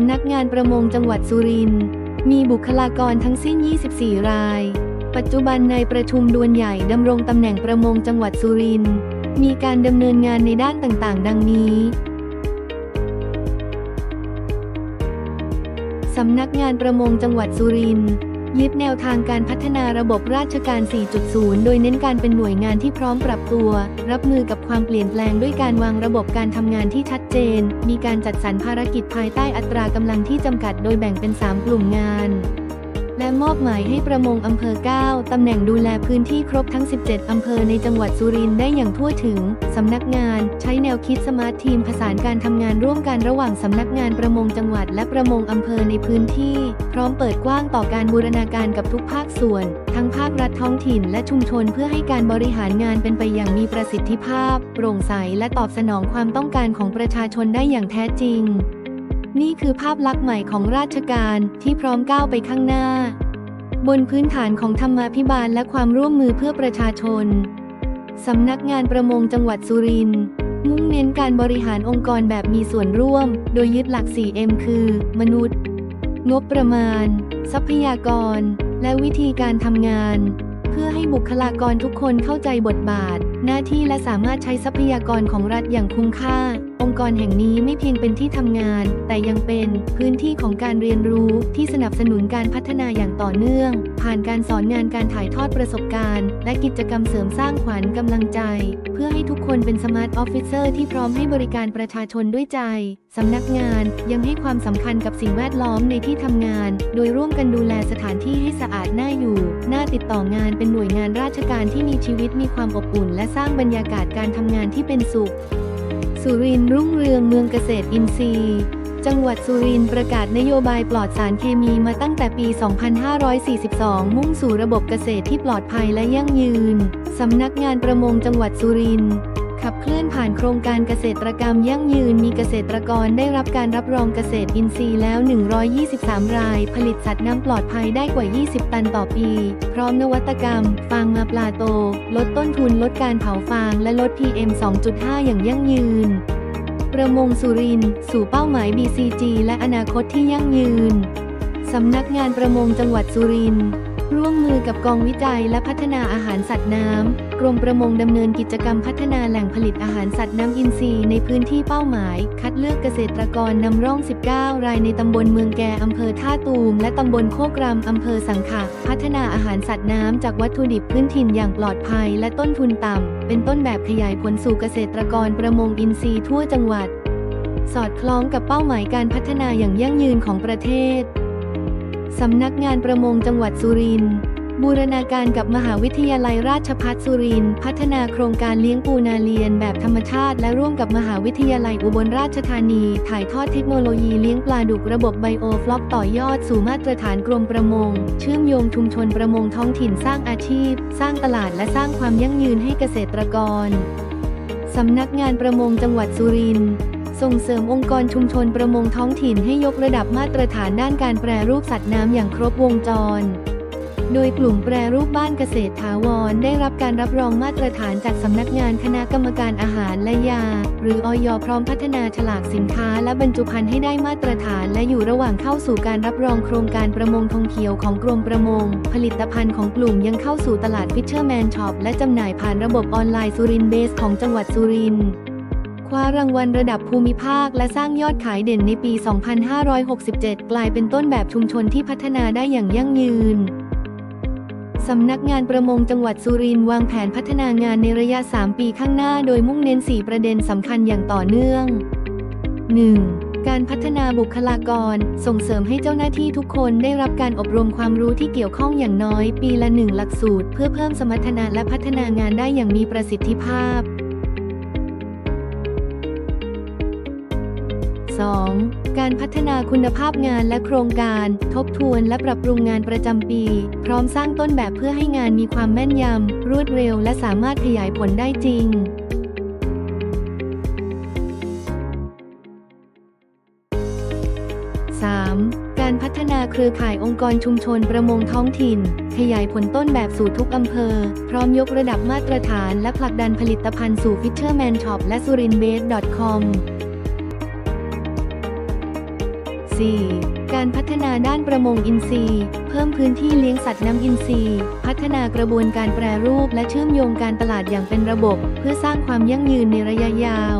ำนักงานประมงจังหวัดสุรินทร์มีบุคลากรทั้งสิ้น 24 ราย ปัจจุบันในประชุมดวนใหญ่ดำรงตำแหน่งประมงจังหวัดสุรินทร์มีการดำเนินงานในด้านต่างๆ ดังนี้สำนักงานประมงจังหวัดสุรินทร์ ยึดแนวทางการพัฒนาระบบราชการ 4.0 โดยเน้นการเป็นหน่วยงานที่พร้อมปรับตัว รับมือกับความเปลี่ยนแปลงด้วยการวางระบบการทำงานที่ชัดเจน มีการจัดสรรภารกิจภายใต้อัตรากำลังที่จำกัดโดยแบ่งเป็น 3 กลุ่มงาน และมอบหมายให้ประมงอำเภอ 9 ตำแหน่งดูแลพื้นที่ครบทั้ง 17 อำเภอในจังหวัดสุรินทร์ได้อย่างทั่วถึง สำนักงานใช้แนวคิดสมาร์ททีมผสานการทำงานร่วมกันระหว่างสำนักงานประมงจังหวัดและประมงอำเภอในพื้นที่ พร้อมเปิดกว้างต่อการบูรณาการกับทุกภาคส่วน ทั้งภาครัฐท้องถิ่นและชุมชนเพื่อให้การบริหารงานเป็นไปอย่างมีประสิทธิภาพ โปร่งใสและตอบสนองความต้องการของประชาชนได้อย่างแท้จริง นี่คือภาพลักษณ์ใหม่ของราชการที่พร้อมก้าวไปข้างหน้า บนพื้นฐานของธรรมาภิบาลและความร่วมมือเพื่อประชาชน สำนักงานประมงจังหวัดสุรินทร์มุ่งเน้นการบริหารองค์กรแบบมีส่วนร่วม โดยยึดหลัก 4M คือ มนุษย์ งบประมาณ ทรัพยากร และวิธีการทำงาน เพื่อให้บุคลากรทุกคนเข้าใจบทบาท หน้าที่และสามารถใช้ทรัพยากรของรัฐอย่างคุ้มค่า องค์กรแห่งนี้ไม่เพียงเป็นที่ทำงาน แต่ยังเป็นพื้นที่ของการเรียนรู้ที่สนับสนุนการพัฒนาอย่างต่อเนื่อง ผ่านการสอนงานการถ่ายทอดประสบการณ์ และกิจกรรมเสริมสร้างขวัญกำลังใจ เพื่อให้ทุกคนเป็นสมาร์ทออฟฟิเซอร์ที่พร้อมให้บริการประชาชนด้วยใจสำนักงานยังให้ความสำคัญกับสิ่งแวดล้อมในที่ทำงาน โดยร่วมกันดูแลสถานที่ให้สะอาดน่าอยู่ น่าติดต่องานเป็นหน่วยงานราชการที่มีชีวิตมีความอบอุ่น และสร้างบรรยากาศการทำงานที่เป็นสุข สุรินรุ่งเรืองเมืองเกษตรอินทรีย์ จังหวัดสุรินประกาศนโยบายปลอดสารเคมีมาตั้งแต่ปี 2542 มุ่งสู่ระบบเกษตรที่ปลอดภัยและยั่งยืน สำนักงานประมงจังหวัดสุรินทร์ ขับเคลื่อนผ่านโครงการเกษตรกรรมยั่งยืนมีเกษตรกรได้รับการรับรองเกษตรอินทรีย์แล้ว 123 ราย ผลิตสัตว์น้ำปลอดภัยได้กว่า 20 ตันต่อปี พร้อมนวัตกรรม ฟางมาปลาโต ลดต้นทุนลดการเผาฟางและลด PM 2.5 อย่างยั่งยืน ประมงสุรินทร์สู่เป้าหมาย BCG และอนาคตที่ยั่งยืนสำนักงานประมงจังหวัดสุรินทร์ ร่วมมือกับกองวิจัยและพัฒนาอาหารสัตว์น้ำ กรมประมงดำเนินกิจกรรมพัฒนาแหล่งผลิตอาหารสัตว์น้ำอินทรีย์ในพื้นที่เป้าหมาย คัดเลือกเกษตรกรนำร่อง 19 รายในตำบลเมืองแกอำเภอท่าตูม และตำบลโคกรำอำเภอสังขะพัฒนาอาหารสัตว์น้ำจากวัตถุดิบพื้นถิ่นอย่างปลอดภัย และต้นทุนต่ำ เป็นต้นแบบขยายผลสู่เกษตรกรประมงอินทรีย์ทั่วจังหวัด สอดคล้องกับเป้าหมายการพัฒนาอย่างยั่งยืนของประเทศ สำนักงานประมงจังหวัดสุรินทร์บูรณาการกับมหาวิทยาลัยราชภัฏสุรินทร์พัฒนาโครงการเลี้ยงปูนาเลียนแบบธรรมชาติ และร่วมกับมหาวิทยาลัยอุบลราชธานี ถ่ายทอดเทคโนโลยีเลี้ยงปลาดุกระบบไบโอฟล็อกต่อยอดสู่มาตรฐานกรมประมง เชื่อมโยงชุมชนประมงท้องถิ่นสร้างอาชีพ สร้างตลาดและสร้างความยั่งยืนให้เกษตรกร สำนักงานประมงจังหวัดสุรินทร์ ส่งเสริมองค์กรชุมชนประมงท้องถิ่นให้ยกระดับมาตรฐานด้านการแปรรูปสัตว์น้ำอย่างครบวงจร โดยกลุ่มแปรรูปบ้านเกษตรถาวร ได้รับการรับรองมาตรฐานจากสำนักงานคณะกรรมการอาหารและยา หรืออยพร้อมพัฒนาฉลากสินค้าและบรรจุภัณฑ์ให้ได้มาตรฐานและอยู่ระหว่างเข้าสู่การรับรองโครงการประมงทงเขียวของกรมประมง ผลิตภัณฑ์ของกลุ่มยังเข้าสู่ตลาด Fisherman Shop และจำหน่ายผ่านระบบออนไลน์สุรินเบสของจังหวัดสุรินทร์ ว้ารางวัลระดับภูมิภาค และสร้างยอดขายเด่นในปี 2567 กลายเป็นต้นแบบชุมชนที่พัฒนาได้อย่างยั่งยืนสำนักงานประมงจังหวัดสุรินทร์วางแผนพัฒนางานในระยะ 3 ปีข้างหน้า โดยมุ่งเน้น 4 ประเด็นสำคัญอย่างต่อเนื่อง 1. การพัฒนาบุคลากร ส่งเสริมให้เจ้าหน้าที่ทุกคนได้รับการอบรมความรู้ที่เกี่ยวข้องอย่างน้อย ปีละหนึ่งหลักสูตร เพื่อเพิ่มสมรรถนะและพัฒนางานได้อย่างมีประสิทธิภาพ 2. การพัฒนาคุณภาพงานและโครงการ ทบทวนและปรับปรุงงานประจำปี พร้อมสร้างต้นแบบเพื่อให้งานมีความแม่นยำ รวดเร็ว และสามารถขยายผลได้จริง 3. การพัฒนาเครือข่ายองค์กรชุมชนประมงท้องถิ่น ขยายผลต้นแบบสู่ทุกอำเภอ พร้อมยกระดับมาตรฐานและผลักดันผลิตภัณฑ์สู่ Fisherman Shop และ s u r i n b a s e c o m 4. การพัฒนาด้านประมงอินทรีย์ เพิ่มพื้นที่เลี้ยงสัตว์น้ำอินทรีย์ พัฒนากระบวนการแปรรูปและเชื่อมโยงการตลาดอย่างเป็นระบบ เพื่อสร้างความยั่งยืนในระยะยาว